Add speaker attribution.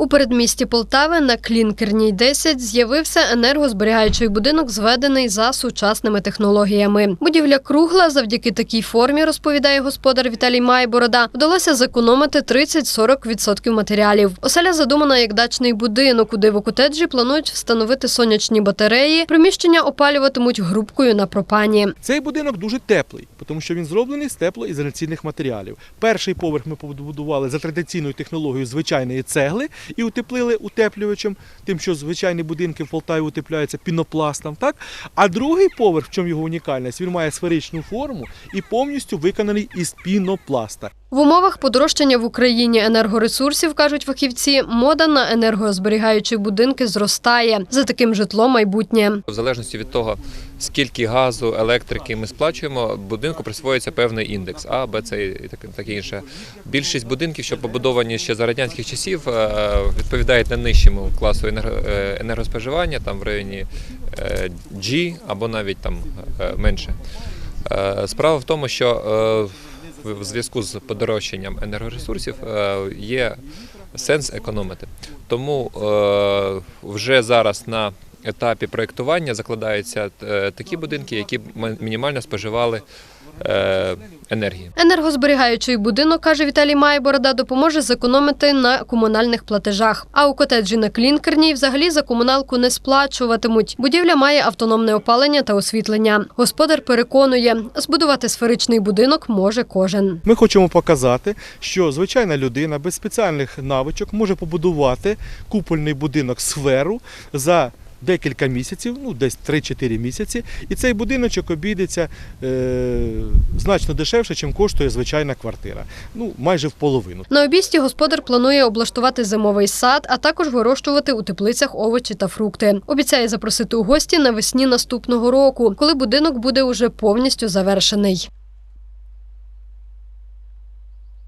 Speaker 1: У передмісті Полтави на Клінкерній 10 з'явився енергозберігаючий будинок, зведений за сучасними технологіями. Будівля кругла завдяки такій формі, розповідає господар Віталій Майборода, вдалося зекономити 30-40% матеріалів. Оселя задумана як дачний будинок, куди в окотеджі планують встановити сонячні батареї. Приміщення опалюватимуть грубкою на пропані.
Speaker 2: Цей будинок дуже теплий, тому що він зроблений з теплоізоляційних матеріалів. Перший поверх ми побудували за традиційною технологією звичайної цегли і утеплили утеплювачем, тим, що звичайні будинки в Полтаві утепляються пінопластом. Так? А другий поверх, в чому його унікальність, він має сферичну форму і повністю виконаний із пінопласта.
Speaker 1: В умовах подорожчання в Україні енергоресурсів, кажуть фахівці, мода на енергозберігаючі будинки зростає. За таким житло майбутнє.
Speaker 3: В залежності від того, скільки газу, електрики ми сплачуємо, будинку присвоюється певний індекс А, Б, С і таке, інше. Більшість будинків, що побудовані ще за радянських часів, е, відповідають найнижчому класу е, енергоспоживання, там в районі е, G або навіть там менше. Справа в тому, що в зв'язку з подорожчанням енергоресурсів е, є сенс економити. Тому е, вже зараз на етапі проєктування закладаються е, такі будинки, які мінімально споживали енергії.
Speaker 1: Енергозберігаючий будинок, каже Віталій Майборода, допоможе зекономити на комунальних платежах. А у котеджі на Клінкерній взагалі за комуналку не сплачуватимуть. Будівля має автономне опалення та освітлення. Господар переконує, збудувати сферичний будинок може кожен.
Speaker 2: Ми хочемо показати, що звичайна людина без спеціальних навичок може побудувати купольний будинок сферу за декілька місяців, ну десь 3-4 місяці, і цей будиночок обійдеться е, значно дешевше, ніж коштує звичайна квартира. Ну, майже в половину.
Speaker 1: На обійсті господар планує облаштувати зимовий сад, а також вирощувати у теплицях овочі та фрукти. Обіцяє запросити у гості навесні наступного року, коли будинок буде уже повністю завершений.